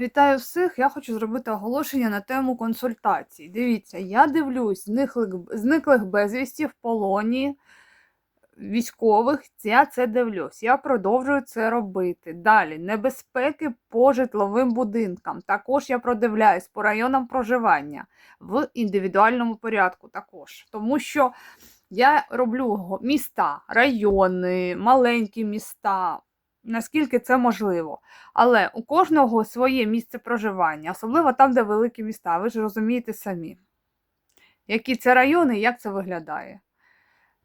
Вітаю всіх! Я хочу зробити оголошення на тему консультацій. Дивіться, я дивлюсь зниклих, зниклих безвісті в полоні військових. Я це дивлюсь. Я продовжую це робити. Далі небезпеки по житловим будинкам. Також я продивляюсь по районам проживання в індивідуальному порядку. Також тому що я роблю міста, райони, маленькі міста. Наскільки це можливо. Але у кожного своє місце проживання, особливо там, де великі міста. Ви ж розумієте самі, які це райони і як це виглядає.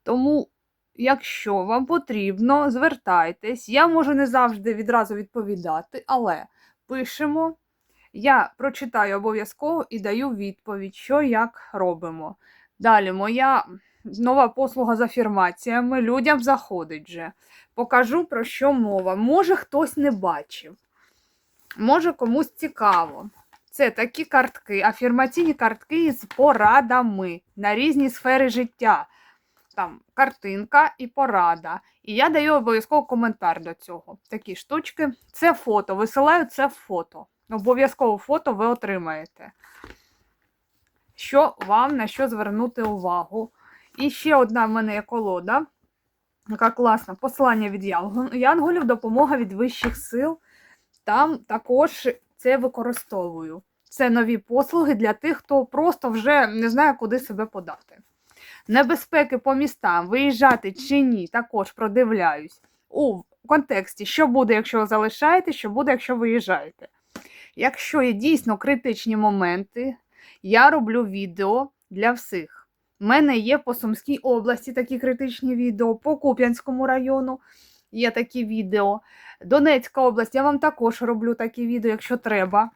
Тому, якщо вам потрібно, звертайтесь. Я можу не завжди відразу відповідати, але пишемо. Я прочитаю обов'язково і даю відповідь, що як робимо. Далі, моя нова послуга з афірмаціями людям заходить вже. Покажу, про що мова. Може, хтось не бачив. Може, комусь цікаво. Це такі картки, афірмаційні картки з порадами на різні сфери життя. Там картинка і порада. І я даю обов'язково коментар до цього. Такі штучки. Це фото. Висилаю це фото. Обов'язково фото ви отримаєте. Що вам на що звернути увагу? І ще одна в мене є колода. Яка класна. Посилання від янголів, допомога від вищих сил. Там також це використовую. Це нові послуги для тих, хто просто вже не знає, куди себе подати. Небезпеки по містам, виїжджати чи ні, також продивляюсь у контексті, що буде, якщо ви залишаєте, що буде, якщо виїжджаєте. Якщо є дійсно критичні моменти, я роблю відео для всіх. У мене є по Сумській області такі критичні відео, по Куп'янському району є такі відео. Донецька область, я вам також роблю такі відео, якщо треба.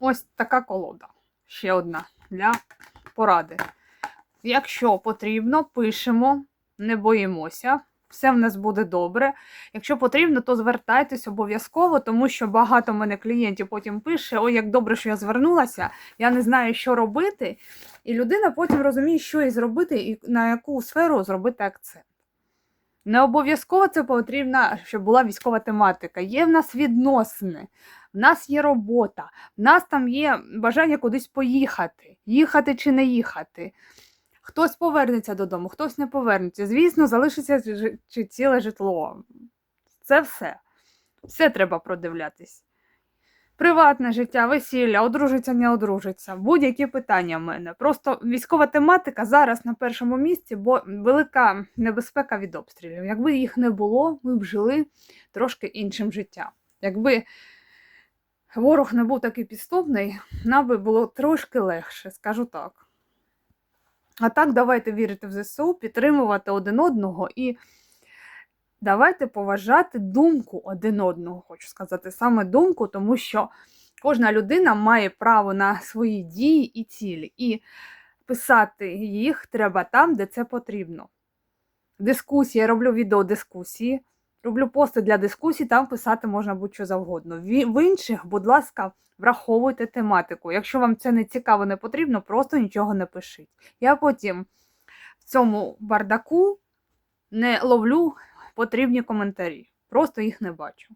Ось така колода. Ще одна для поради. Якщо потрібно, пишемо, не боїмося. Все в нас буде добре. Якщо потрібно, то звертайтесь обов'язково, тому що багато мене клієнтів потім пише: ой, як добре, що я звернулася, я не знаю, що робити. І людина потім розуміє, що їй зробити і на яку сферу зробити акцент. Не обов'язково це потрібно, щоб була військова тематика. Є в нас відносини, в нас є робота, в нас там є бажання кудись поїхати, їхати чи не їхати. Хтось повернеться додому, хтось не повернеться. Звісно, залишиться ціле житло. Це все. Все треба продивлятись. Приватне життя, весілля, одружиться, не одружиться. Будь-які питання в мене. Просто військова тематика зараз на першому місці, бо велика небезпека від обстрілів. Якби їх не було, ми б жили трошки іншим життям. Якби ворог не був такий підступний, нам би було трошки легше, скажу так. А так, давайте вірити в ЗСУ, підтримувати один одного і давайте поважати думку один одного, хочу сказати, саме думку, тому що кожна людина має право на свої дії і цілі. І писати їх треба там, де це потрібно. Дискусії, я роблю відео дискусії, роблю пости для дискусій, там писати можна будь-що завгодно. В інших, будь ласка, враховуйте тематику. Якщо вам це не цікаво, не потрібно, просто нічого не пишіть. Я потім в цьому бардаку не ловлю потрібні коментарі. Просто їх не бачу.